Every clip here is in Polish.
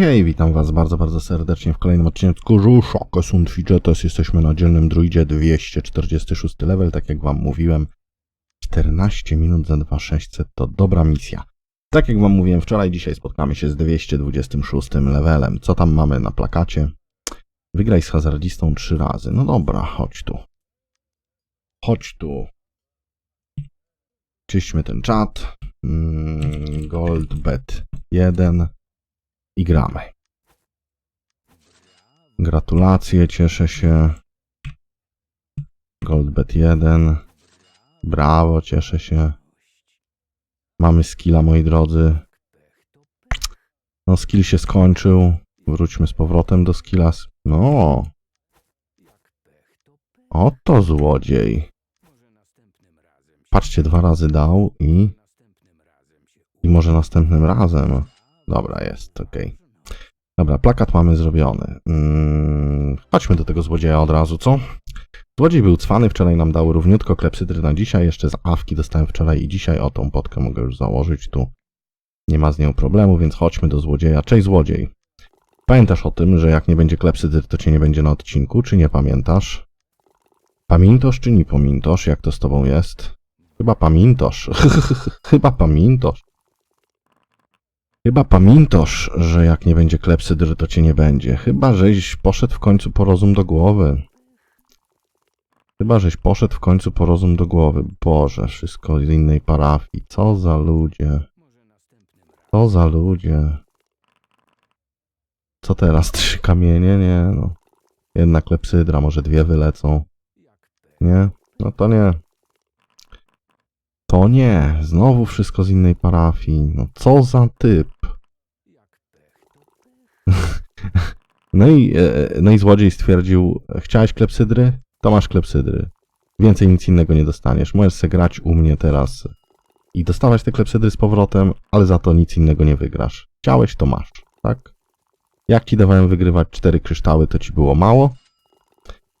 Hej, witam was bardzo, bardzo serdecznie w kolejnym odcinku Ruszoko Sund Fidgetos. Jesteśmy na dzielnym druidzie 246 level, tak jak wam mówiłem. 14 minut za 2600 to dobra misja. Tak jak wam mówiłem wczoraj, dzisiaj spotkamy się z 226 levelem. Co tam mamy na plakacie? Wygraj z hazardzistą trzy razy. No dobra, chodź tu. Chodź tu. Czyśćmy ten czat. Mm, Goldbet 1 i gramy. Gratulacje, cieszę się. Goldbet 1. Brawo, cieszę się. Mamy skilla, moi drodzy. No, skill się skończył. Wróćmy z powrotem do skilla. No. Oto złodziej. Patrzcie, dwa razy dał i... I może następnym razem. Dobra, jest, okej. Dobra, plakat mamy zrobiony. Mm, chodźmy do tego złodzieja od razu, co? Złodziej był cwany, wczoraj nam dał równiutko klepsydry na dzisiaj, jeszcze z awki dostałem wczoraj i dzisiaj, o tą potkę mogę już założyć tu. Nie ma z nią problemu, więc chodźmy do złodzieja. Cześć złodziej. Pamiętasz o tym, że jak nie będzie klepsydry, to cię nie będzie na odcinku, czy nie pamiętasz? Pamiętasz czy nie pamiętasz, jak to z tobą jest? Chyba pamiętasz. Chyba pamiętasz. Chyba pamiętasz, że jak nie będzie klepsydry, to cię nie będzie. Chyba, żeś poszedł w końcu po rozum do głowy. Chyba, żeś poszedł w końcu po rozum do głowy. Boże, wszystko z innej parafii. Co za ludzie. Co za ludzie. Co teraz? Trzy kamienie? Nie, no. Jedna klepsydra, może dwie wylecą. Nie? No to nie. To nie. Znowu wszystko z innej parafii. No co za typ. No i, e, no i złodziej stwierdził, chciałeś klepsydry? To masz klepsydry. Więcej nic innego nie dostaniesz. Możesz se grać u mnie teraz i dostawać te klepsydry z powrotem, ale za to nic innego nie wygrasz. Chciałeś, to masz, tak? Jak ci dawałem wygrywać cztery kryształy, to ci było mało?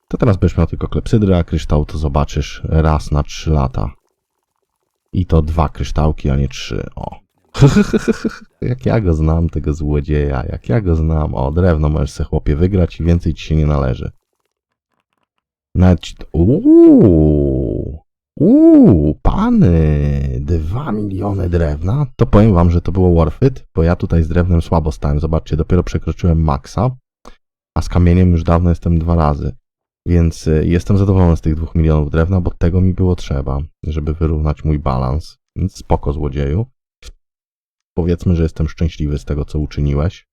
To teraz będziesz miał tylko klepsydry, a kryształ to zobaczysz raz na trzy lata. I to dwa kryształki, a nie trzy. O. jak ja go znam, tego złodzieja. Jak ja go znam. O, drewno możesz se chłopie wygrać i więcej ci się nie należy. Nawet ci... Uuu. Uuu, pany. Dwa miliony drewna. To powiem wam, że to było worth it, bo ja tutaj z drewnem słabo stałem. Zobaczcie, dopiero przekroczyłem maksa, a z kamieniem już dawno jestem dwa razy. Więc y, jestem zadowolony z tych dwóch milionów drewna, bo tego mi było trzeba, żeby wyrównać mój balans. Więc spoko, złodzieju. Powiedzmy, że jestem szczęśliwy z tego, co uczyniłeś.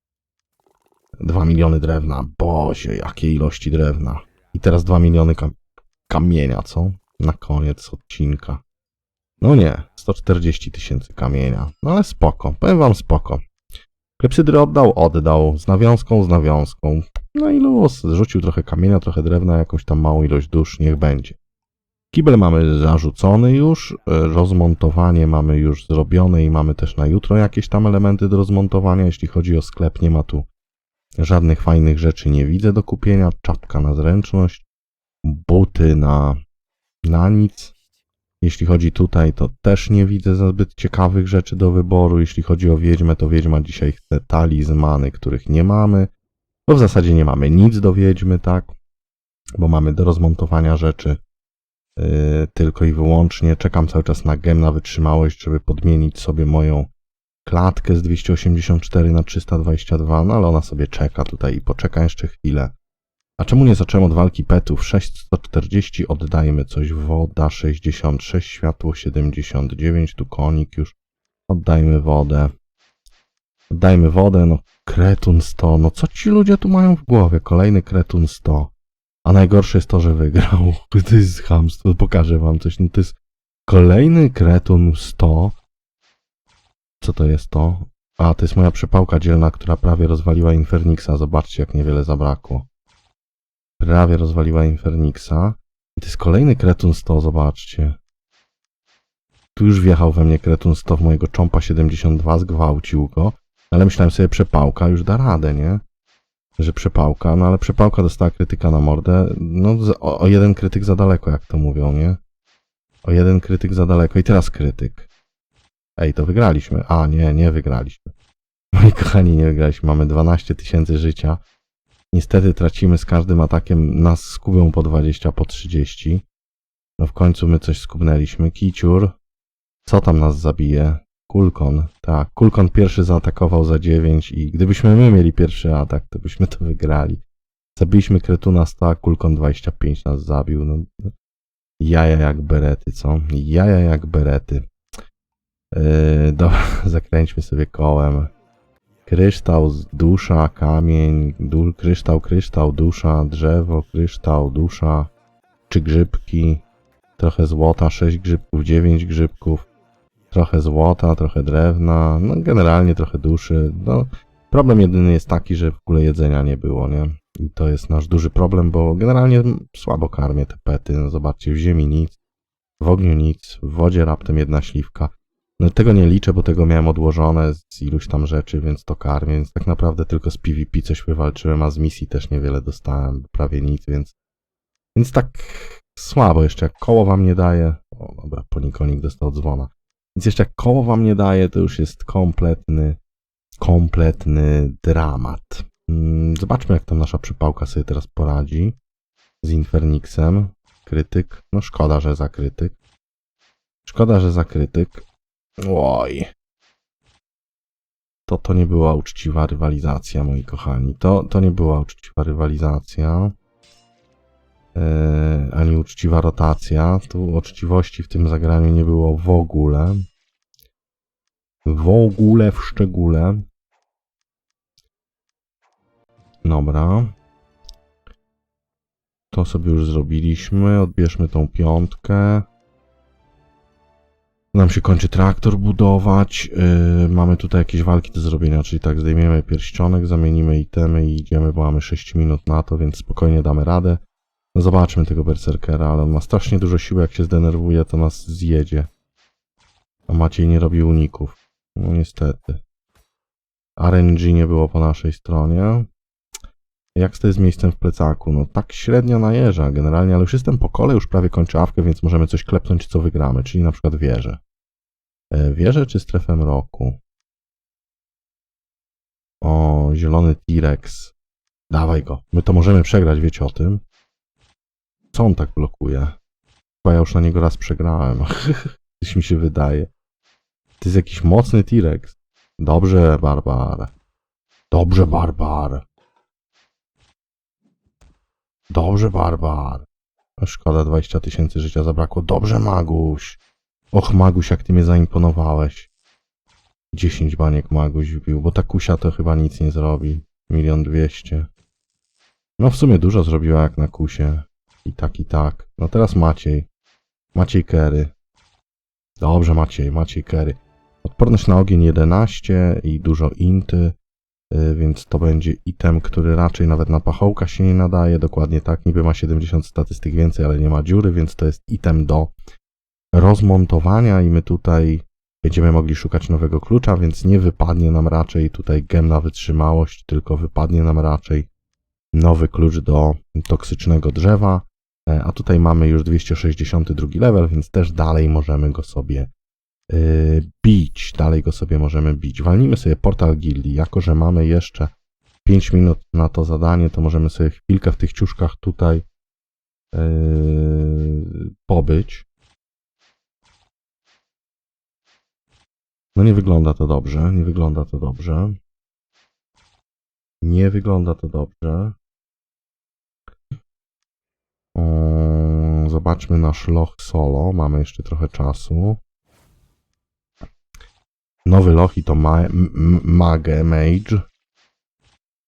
Dwa miliony drewna. Bozie, jakie ilości drewna. I teraz dwa miliony kam kamienia, co? Na koniec odcinka. No nie, 140 tysięcy kamienia. No ale spoko, powiem wam spoko. Klepsydry oddał, oddał. Z nawiązką, z nawiązką. No i luz. Zrzucił trochę kamienia, trochę drewna, jakąś tam małą ilość dusz, niech będzie. Kibel mamy zarzucony już, e, rozmontowanie mamy już zrobione i mamy też na jutro jakieś tam elementy do rozmontowania. Jeśli chodzi o sklep, nie ma tu żadnych fajnych rzeczy, nie widzę do kupienia. Czapka na zręczność, buty na, na nic. Jeśli chodzi tutaj, to też nie widzę za zbyt ciekawych rzeczy do wyboru. Jeśli chodzi o wiedźmę, to wiedźma dzisiaj chce talizmany, których nie mamy. Bo w zasadzie nie mamy nic do wiedźmy, tak? Bo mamy do rozmontowania rzeczy yy, tylko i wyłącznie. Czekam cały czas na gem na wytrzymałość, żeby podmienić sobie moją klatkę z 284 na 322, no ale ona sobie czeka tutaj i poczeka jeszcze chwilę. A czemu nie zacząłem od walki petów? 640 oddajmy coś, woda 66, światło 79, tu konik już. Oddajmy wodę. Oddajmy wodę, no kretun 100, no co ci ludzie tu mają w głowie? Kolejny kretun 100. A najgorsze jest to, że wygrał. To jest chamstwo, pokażę wam coś. No to jest kolejny kretun 100. Co to jest to? A, to jest moja przepałka dzielna, która prawie rozwaliła Infernixa. Zobaczcie, jak niewiele zabrakło. Prawie rozwaliła Infernixa. I to jest kolejny kretun 100, zobaczcie. Tu już wjechał we mnie kretun 100 w mojego czompa 72, zgwałcił go. Ale myślałem sobie, przepałka już da radę, nie? Że przepałka, no ale przepałka dostała krytyka na mordę. No o, o jeden krytyk za daleko, jak to mówią, nie? O jeden krytyk za daleko i teraz krytyk. Ej, to wygraliśmy. A, nie, nie wygraliśmy. Moi kochani, nie wygraliśmy. Mamy 12 tysięcy życia. Niestety tracimy z każdym atakiem nas skubią po 20, po 30. No w końcu my coś skubnęliśmy. Kiciur. Co tam nas zabije? Kulkon. Tak, Kulkon pierwszy zaatakował za 9 i gdybyśmy my mieli pierwszy atak, to byśmy to wygrali. Zabiliśmy Kretuna 100, a Kulkon 25 nas zabił. No, jaja jak berety, co? Jaja jak berety. Yy, dobra, zakręćmy sobie kołem. Kryształ, dusza, kamień, du, kryształ, kryształ, dusza, drzewo, kryształ, dusza, czy grzybki, trochę złota, 6 grzybków, 9 grzybków, trochę złota, trochę drewna, no generalnie trochę duszy. No, problem jedyny jest taki, że w ogóle jedzenia nie było, nie? I to jest nasz duży problem, bo generalnie słabo karmię te pety. No, zobaczcie, w ziemi nic, w ogniu nic, w wodzie raptem jedna śliwka. No tego nie liczę, bo tego miałem odłożone z iluś tam rzeczy, więc to karmię, więc tak naprawdę tylko z PvP coś wywalczyłem, a z misji też niewiele dostałem, prawie nic, więc więc tak słabo jeszcze, jak koło wam nie daje, o dobra, ponikonik dostał dzwona, więc jeszcze jak koło wam nie daje, to już jest kompletny, kompletny dramat. Mm, Zobaczmy, jak tam nasza przypałka sobie teraz poradzi z Infernixem. Krytyk, no szkoda, że za krytyk. Szkoda, że za krytyk. Oj. To to nie była uczciwa rywalizacja, moi kochani. To, to nie była uczciwa rywalizacja. Yy, ani uczciwa rotacja. Tu uczciwości w tym zagraniu nie było w ogóle. W ogóle, w szczególe. Dobra. To sobie już zrobiliśmy. Odbierzmy tą piątkę. Nam się kończy traktor budować. Yy, mamy tutaj jakieś walki do zrobienia, czyli tak, zdejmiemy pierścionek, zamienimy itemy i idziemy, bo mamy 6 minut na to, więc spokojnie damy radę. No zobaczmy tego berserkera, ale on ma strasznie dużo siły, jak się zdenerwuje, to nas zjedzie. A Maciej nie robi uników. No niestety. RNG nie było po naszej stronie. Jak to jest miejscem w plecaku? No tak średnio najeżdża generalnie, ale już jestem po kole, już prawie kończę awkę, więc możemy coś klepnąć, co wygramy, czyli na przykład wieżę. E, Wieżę czy strefę mroku? O, zielony T-Rex. Dawaj go. My to możemy przegrać, wiecie o tym? Co on tak blokuje? Chyba ja już na niego raz przegrałem. Coś mi się wydaje. To jest jakiś mocny T-Rex. Dobrze, Barbar. Dobrze, Barbar. Dobrze, Barbar. Szkoda, 20 tysięcy życia zabrakło. Dobrze, Maguś. Och, Maguś, jak ty mnie zaimponowałeś. 10 baniek Maguś wbił, bo ta kusia to chyba nic nie zrobi. Milion dwieście. No w sumie dużo zrobiła jak na kusie. I tak, i tak. No teraz Maciej. Maciej Kery. Dobrze, Maciej, Maciej Kery. Odporność na ogień 11 i dużo inty, więc to będzie item, który raczej nawet na pachołka się nie nadaje. Dokładnie tak, niby ma 70 statystyk więcej, ale nie ma dziury, więc to jest item do rozmontowania i my tutaj będziemy mogli szukać nowego klucza, więc nie wypadnie nam raczej tutaj gem na wytrzymałość, tylko wypadnie nam raczej nowy klucz do toksycznego drzewa. E, A tutaj mamy już 262 level, więc też dalej możemy go sobie bić. Dalej go sobie możemy bić. Walnijmy sobie portal gildii. Jako, że mamy jeszcze 5 minut na to zadanie, to możemy sobie chwilkę w tych ciuszkach tutaj yy, pobyć. No nie wygląda to dobrze, nie wygląda to dobrze. Nie wygląda to dobrze. Zobaczmy nasz loch solo. Mamy jeszcze trochę czasu. Nowy loch i to Mage Mage.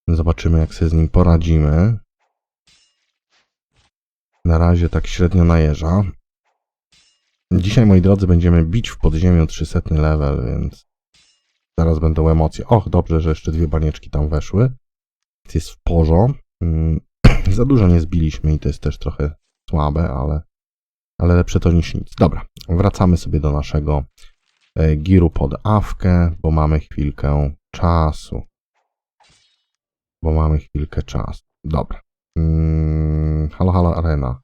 Zobaczymy, jak sobie z nim poradzimy. Na razie tak średnio najeża. Dzisiaj, moi drodzy, będziemy bić w podziemiu 300 level, więc zaraz będą emocje. Och, dobrze, że jeszcze dwie banieczki tam weszły. Jest w porządku. Mm, Za dużo nie zbiliśmy i to jest też trochę słabe, ale, ale lepsze to niż nic. Dobra, wracamy sobie do naszego giru pod awkę, bo mamy chwilkę czasu. Bo mamy chwilkę czasu. Dobra. Mm, halo, halo, arena.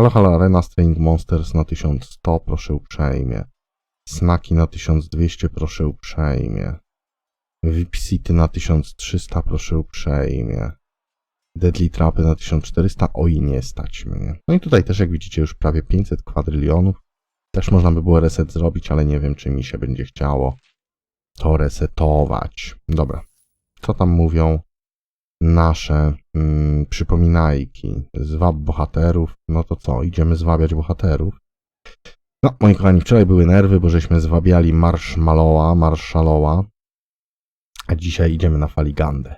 Halo, halo, arena String Monsters na 1100, proszę uprzejmie. Snaki na 1200, proszę uprzejmie. VIP City na 1300, proszę uprzejmie. Deadly Trapy na 1400, oj nie stać mnie. No i tutaj też jak widzicie już prawie 500 kwadrylionów. Też można by było reset zrobić, ale nie wiem czy mi się będzie chciało to resetować. Dobra, co tam mówią nasze mm, przypominajki? Zwab bohaterów, no to co, idziemy zwabiać bohaterów. No, moi kochani, wczoraj były nerwy, bo żeśmy zwabiali Marshmallowa, Marshalowa, a dzisiaj idziemy na Faligandę.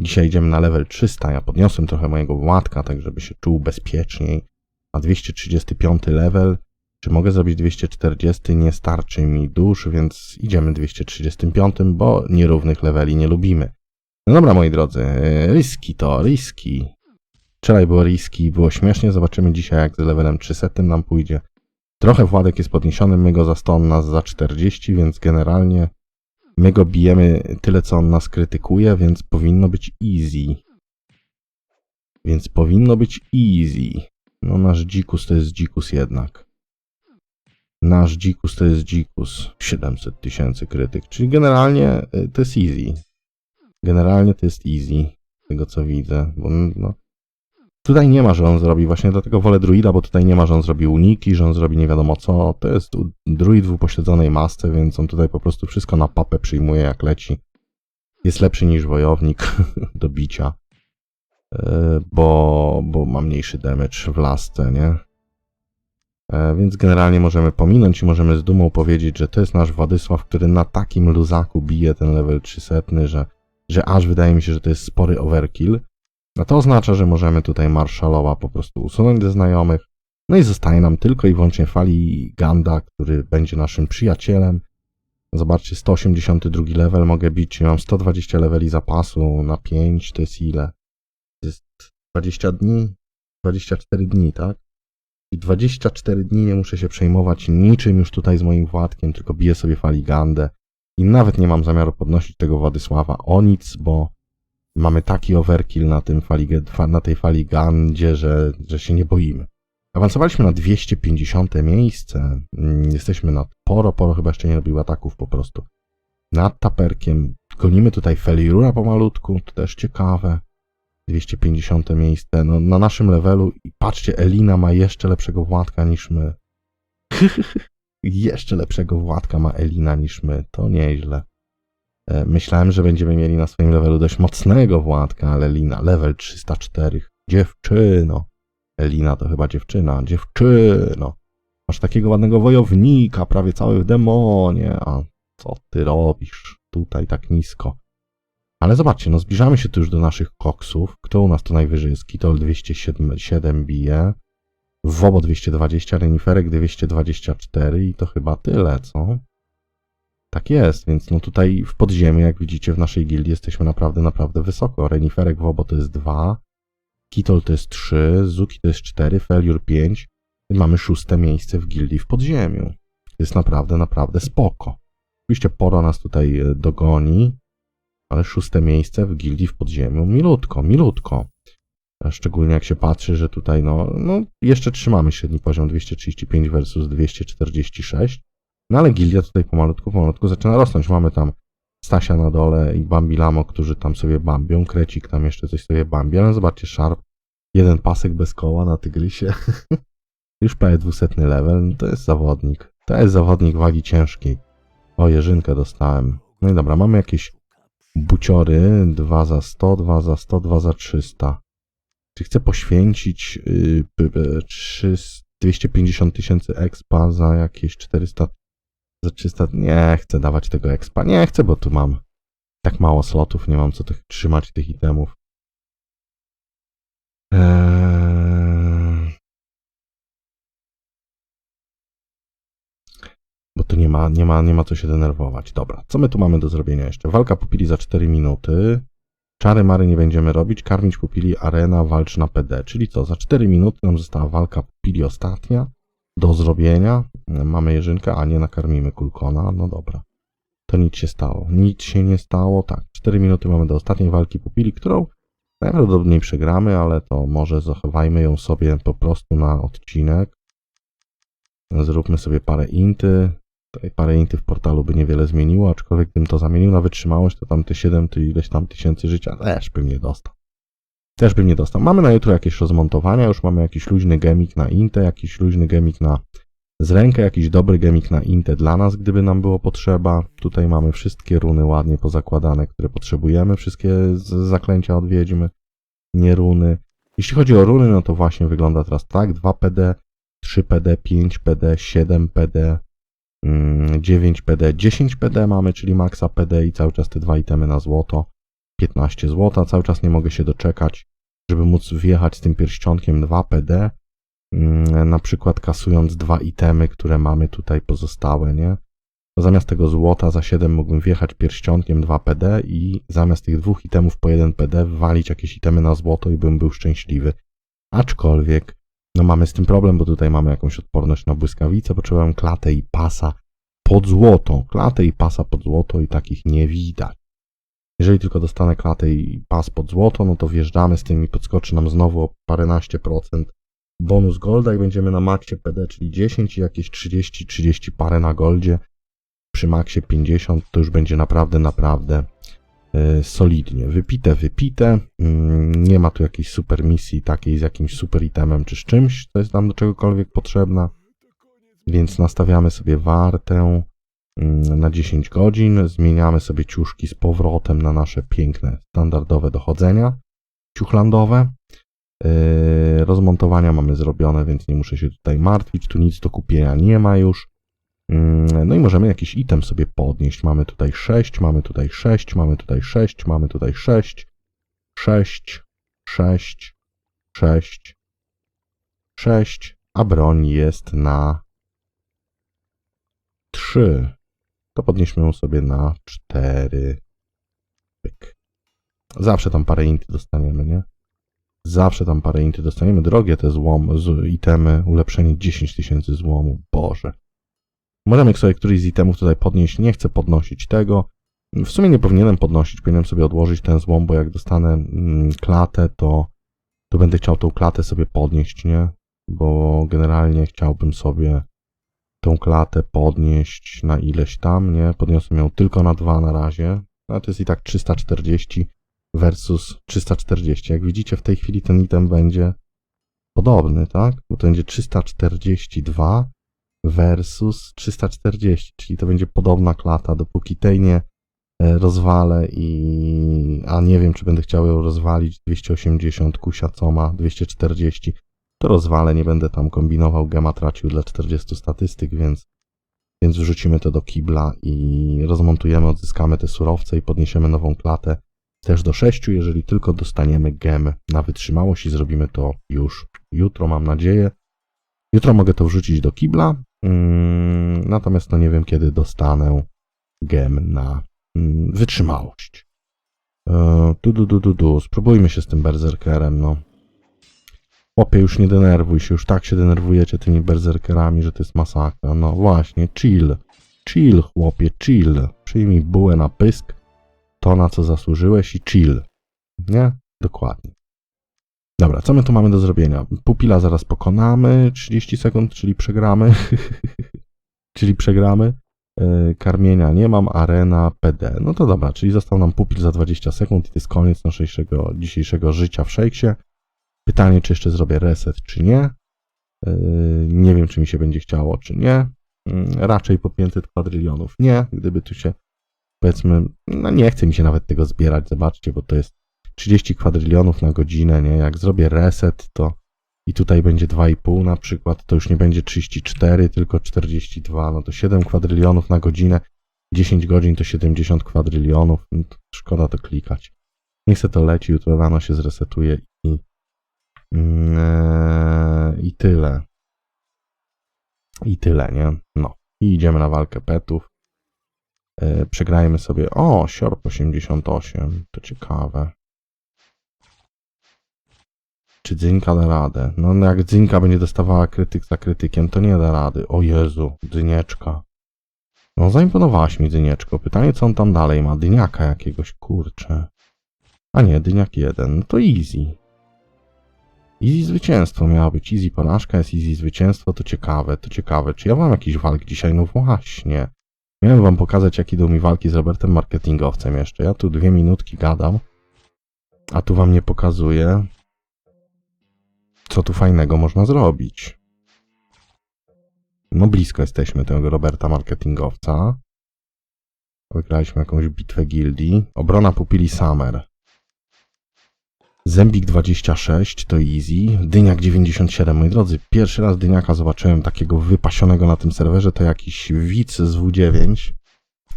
Dzisiaj idziemy na level 300. Ja podniosłem trochę mojego Władka, tak żeby się czuł bezpieczniej. A 235 level. Czy mogę zrobić 240? Nie starczy mi dusz, więc idziemy 235, bo nierównych leveli nie lubimy. No dobra, moi drodzy, riski to, riski. Wczoraj było riski, było śmiesznie. Zobaczymy dzisiaj, jak z levelem 300 nam pójdzie. Trochę Władek jest podniesiony, my go za 100, on nas za 40, więc generalnie My go bijemy tyle, co on nas krytykuje, więc powinno być easy. Więc powinno być easy. No nasz dzikus to jest dzikus jednak. Nasz dzikus to jest dzikus. 700 tysięcy krytyk, czyli generalnie y, to jest easy. Generalnie to jest easy, z tego co widzę, bo no, Tutaj nie ma, że on zrobi, właśnie dlatego wolę druida, bo tutaj nie ma, że on zrobi uniki, że on zrobi nie wiadomo co. To jest druid w upośledzonej masce, więc on tutaj po prostu wszystko na papę przyjmuje jak leci. Jest lepszy niż wojownik do bicia, e, bo, bo ma mniejszy damage w lasce, nie? E, Więc generalnie możemy pominąć i możemy z dumą powiedzieć, że to jest nasz Władysław, który na takim luzaku bije ten level 300, że, że aż wydaje mi się, że to jest spory overkill. No to oznacza, że możemy tutaj Marszalowa po prostu usunąć ze znajomych. No i zostaje nam tylko i wyłącznie Fali Ganda, który będzie naszym przyjacielem. Zobaczcie, 182 level mogę bić, mam 120 leveli zapasu na 5, to jest ile? To jest 20 dni? 24 dni, tak? I 24 dni nie muszę się przejmować niczym już tutaj z moim Władkiem, tylko biję sobie Faligandę. I nawet nie mam zamiaru podnosić tego Władysława o nic, bo mamy taki overkill na, tym fali, na tej fali Gandzie, że, że się nie boimy. Awansowaliśmy na 250 miejsce. Mm, Jesteśmy nad Poro. Poro chyba jeszcze nie robił ataków po prostu. Nad Taperkiem. Gonimy tutaj Felirura pomalutku. To też ciekawe. 250 miejsce. No, na naszym levelu. I patrzcie, Elina ma jeszcze lepszego Władka niż my. jeszcze lepszego Władka ma Elina niż my. To nieźle. E, Myślałem, że będziemy mieli na swoim levelu dość mocnego Władka, ale Lina, level 304. Dziewczyno. Elina to chyba dziewczyna. Dziewczyno. Masz takiego ładnego wojownika, prawie cały w demonie. A co ty robisz tutaj tak nisko? Ale zobaczcie, no zbliżamy się tu już do naszych koksów. Kto u nas tu najwyżej jest? Kitol 207 bije. Wobo 220, Reniferek 224 i to chyba tyle, co? Tak jest, więc no tutaj w podziemiu, jak widzicie, w naszej gildii jesteśmy naprawdę, naprawdę wysoko. Reniferek Wobo to jest 2, Kitol to jest 3, Zuki to jest 4, Feliur 5 i mamy szóste miejsce w gildii w podziemiu. To jest naprawdę, naprawdę spoko. Oczywiście Poro nas tutaj e, dogoni, ale szóste miejsce w gildii w podziemiu, milutko, milutko. Szczególnie jak się patrzy, że tutaj no, no jeszcze trzymamy średni poziom 235 versus 246. No ale gildia tutaj pomalutku, pomalutku zaczyna rosnąć. Mamy tam Stasia na dole i Bambilamo, którzy tam sobie bambią. Krecik tam jeszcze coś sobie bambi. Ale zobaczcie, Sharp. Jeden pasek bez koła na tygrysie. Już prawie 200 level. No to jest zawodnik. To jest zawodnik wagi ciężkiej. O, jeżynkę dostałem. No i dobra, mamy jakieś buciory. Dwa za 100, dwa za 100, dwa za 300. Czy chcę poświęcić yy, p- p- 300 250 tysięcy expa za jakieś 400 za 300. Nie chcę dawać tego expa. Nie chcę, bo tu mam tak mało slotów, nie mam co tych, trzymać tych itemów. Eee... Bo tu nie ma, nie, ma, nie ma co się denerwować. Dobra, co my tu mamy do zrobienia jeszcze? Walka pupili za 4 minuty. Czary mary nie będziemy robić. Karmić pupili arena, walcz na PD. Czyli co? Za 4 minuty nam została walka pupili ostatnia do zrobienia. Mamy jeżynkę, a nie nakarmimy kulkona. No dobra. To nic się stało. Nic się nie stało. Tak, 4 minuty mamy do ostatniej walki pupili, którą najprawdopodobniej przegramy, ale to może zachowajmy ją sobie po prostu na odcinek. Zróbmy sobie parę inty. Tutaj parę inty w portalu by niewiele zmieniło, aczkolwiek gdybym to zamienił na wytrzymałość, to tam te 7 czy ileś tam tysięcy życia też bym nie dostał. Też bym nie dostał. Mamy na jutro jakieś rozmontowania, już mamy jakiś luźny gemik na Intę, jakiś luźny gemik na z rękę, jakiś dobry gemik na Intę dla nas, gdyby nam było potrzeba. Tutaj mamy wszystkie runy ładnie pozakładane, które potrzebujemy, wszystkie zaklęcia od wiedźmy, nie runy. Jeśli chodzi o runy, no to właśnie wygląda teraz tak, 2 PD, 3 PD, 5 PD, 7 PD, 9 PD, 10 PD mamy, czyli maksa PD i cały czas te dwa itemy na złoto. 15 złota, cały czas nie mogę się doczekać, żeby móc wjechać z tym pierścionkiem 2 PD, mm, na przykład kasując dwa itemy, które mamy tutaj pozostałe, nie? Zamiast tego złota za 7 mógłbym wjechać pierścionkiem 2 PD i zamiast tych dwóch itemów po 1 PD walić jakieś itemy na złoto i bym był szczęśliwy. Aczkolwiek, no mamy z tym problem, bo tutaj mamy jakąś odporność na błyskawice, potrzebujemy klatę i pasa pod złoto. Klatę i pasa pod złoto i takich nie widać. Jeżeli tylko dostanę klatę i pas pod złoto, no to wjeżdżamy z tym i podskoczy nam znowu o paręnaście procent bonus golda i będziemy na maksie PD, czyli 10 i jakieś 30, 30 parę na goldzie. Przy maksie 50 to już będzie naprawdę, naprawdę solidnie. Wypite, wypite. Yy, nie ma tu jakiejś super misji takiej z jakimś super itemem czy z czymś, co jest nam do czegokolwiek potrzebna. Więc nastawiamy sobie wartę mm, na 10 godzin. Zmieniamy sobie ciuszki z powrotem na nasze piękne, standardowe dochodzenia ciuchlandowe. Yy, rozmontowania mamy zrobione, więc nie muszę się tutaj martwić. Tu nic do kupienia nie ma już. Yy, No i możemy jakiś item sobie podnieść. Mamy tutaj 6, mamy tutaj 6, mamy tutaj 6, mamy tutaj 6, 6, 6, 6, 6, a broń jest na 3. To podnieśmy ją sobie na 4. Pyk. Zawsze tam parę inty dostaniemy, nie? Zawsze tam parę inty dostaniemy. Drogie te złom, z, itemy, ulepszenie 10 tysięcy złomu. Boże. Możemy sobie któryś z itemów tutaj podnieść. Nie chcę podnosić tego. W sumie nie powinienem podnosić. Powinienem sobie odłożyć ten złom, bo jak dostanę mm, klatę, to, to będę chciał tą klatę sobie podnieść, nie? Bo generalnie chciałbym sobie tą klatę podnieść na ileś tam, nie? Podniosłem ją tylko na dwa na razie. No to jest i tak 340 versus 340. Jak widzicie, w tej chwili ten item będzie podobny, tak? Bo to będzie 342 versus 340, czyli to będzie podobna klata, dopóki tej nie e, rozwalę i... a nie wiem, czy będę chciał ją rozwalić 280, kusia co ma 240, to rozwalę, nie będę tam kombinował, gema tracił dla 40 statystyk, więc więc wrzucimy to do kibla i rozmontujemy, odzyskamy te surowce i podniesiemy nową klatę też do 6, jeżeli tylko dostaniemy gem na wytrzymałość i zrobimy to już jutro, mam nadzieję. Jutro mogę to wrzucić do kibla, natomiast no nie wiem, kiedy dostanę gem na mm, wytrzymałość. E, tu, du, du, du, du. Spróbujmy się z tym berserkerem, no. Chłopie, już nie denerwuj się, już tak się denerwujecie tymi berserkerami, że to jest masakra. No właśnie, chill. Chill, chłopie, chill. Przyjmij bułę na pysk, to na co zasłużyłeś i chill. Nie? Dokładnie. Dobra, co my tu mamy do zrobienia? Pupila zaraz pokonamy, 30 sekund, czyli przegramy. czyli przegramy. Yy, Karmienia nie mam, arena, PD. No to dobra, czyli został nam pupil za 20 sekund i to jest koniec naszego dzisiejszego życia w szejksie. Pytanie, czy jeszcze zrobię reset, czy nie. Yy, Nie wiem, czy mi się będzie chciało, czy nie. Yy, Raczej po 500 kwadrylionów nie. Gdyby tu się, powiedzmy, no nie chce mi się nawet tego zbierać, zobaczcie, bo to jest 30 kwadrylionów na godzinę, nie? Jak zrobię reset, to i tutaj będzie 2,5 na przykład, to już nie będzie 34, tylko 42, no to 7 kwadrylionów na godzinę, 10 godzin to 70 kwadrylionów, no to szkoda to klikać. Nie chcę to leci, jutro rano się zresetuje i Eee, I tyle. I tyle, nie? No. I idziemy na walkę petów. Eee, Przegrajmy sobie. O, Siorp 88. To ciekawe. Czy Dzynka da radę? No, jak Dzynka będzie dostawała krytyk za krytykiem, to nie da rady. O Jezu, Dynieczka. No, zaimponowałaś mi Dynieczko. Pytanie, co on tam dalej ma? Dyniaka jakiegoś, kurczę. A nie, Dyniak jeden. No to easy. Easy zwycięstwo miało być, easy porażka, jest easy zwycięstwo, to ciekawe, to ciekawe. Czy ja mam jakiś walk dzisiaj? No właśnie. Miałem wam pokazać, jak idą mi walki z Robertem Marketingowcem jeszcze. Ja tu dwie minutki gadam, a tu wam nie pokazuję, co tu fajnego można zrobić. No blisko jesteśmy tego Roberta Marketingowca. Wygraliśmy jakąś bitwę gildii. Obrona pupili Summer. Zębik 26 to easy. Dyniak 97. Moi drodzy, pierwszy raz dyniaka zobaczyłem takiego wypasionego na tym serwerze. To jakiś widz z W9.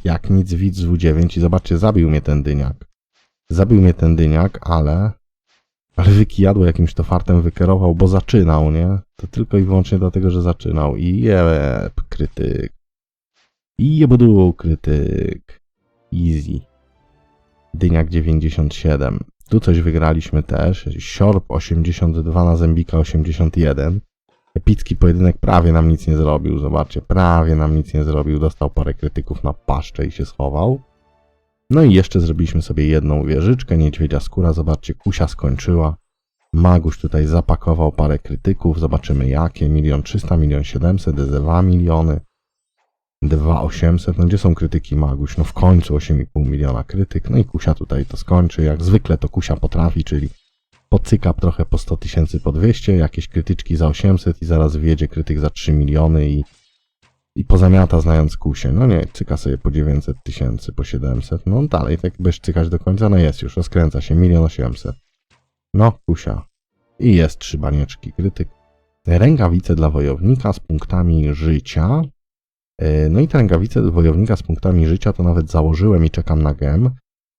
Jak nic widz z W9. I zobaczcie, zabił mnie ten dyniak. Zabił mnie ten dyniak, ale... Ale wykijadło jakimś to fartem wykierował, bo zaczynał, nie? To tylko i wyłącznie dlatego, że zaczynał. I jeb, krytyk. I jebudu, krytyk. Easy. Dyniak 97. Tu coś wygraliśmy też. Siorb 82 na Zębika 81. Epicki pojedynek prawie nam nic nie zrobił. Zobaczcie, prawie nam nic nie zrobił. Dostał parę krytyków na paszczę i się schował. No i jeszcze zrobiliśmy sobie jedną wieżyczkę. Niedźwiedzia skóra. Zobaczcie, Kusia skończyła. Maguś tutaj zapakował parę krytyków. Zobaczymy jakie. Milion 300, milion 700, 2 miliony. 2800, no gdzie są krytyki Maguś? No w końcu 8,5 miliona krytyk, no i Kusia tutaj to skończy, jak zwykle to Kusia potrafi, czyli pocyka trochę po 100 tysięcy po 200, jakieś krytyczki za 800 i zaraz wjedzie krytyk za 3 miliony i, i pozamiata znając Kusię. No nie, cyka sobie po 900 tysięcy, po 700, no dalej tak będziesz cykać do końca, no jest już, rozkręca się, milion 800. No, Kusia. I jest trzy banieczki krytyk. Rękawice dla wojownika z punktami życia, E, No i te rękawice wojownika z punktami życia to nawet założyłem i czekam na gem,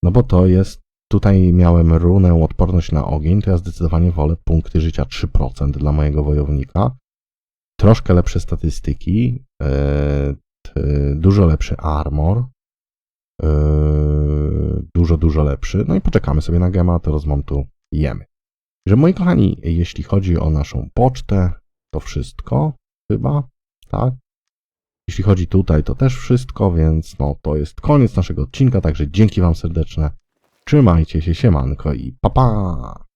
no bo to jest, tutaj miałem runę odporność na ogień, to ja zdecydowanie wolę punkty życia 3% dla mojego wojownika. Troszkę lepsze statystyki, e, dużo lepszy armor, e, dużo, dużo lepszy, no i poczekamy sobie na gema, to rozmontujemy. Że moi kochani, jeśli chodzi o naszą pocztę, to wszystko chyba, tak? Jeśli chodzi tutaj, to też wszystko, więc no to jest koniec naszego odcinka, także dzięki Wam serdeczne. Trzymajcie się, siemanko i pa pa!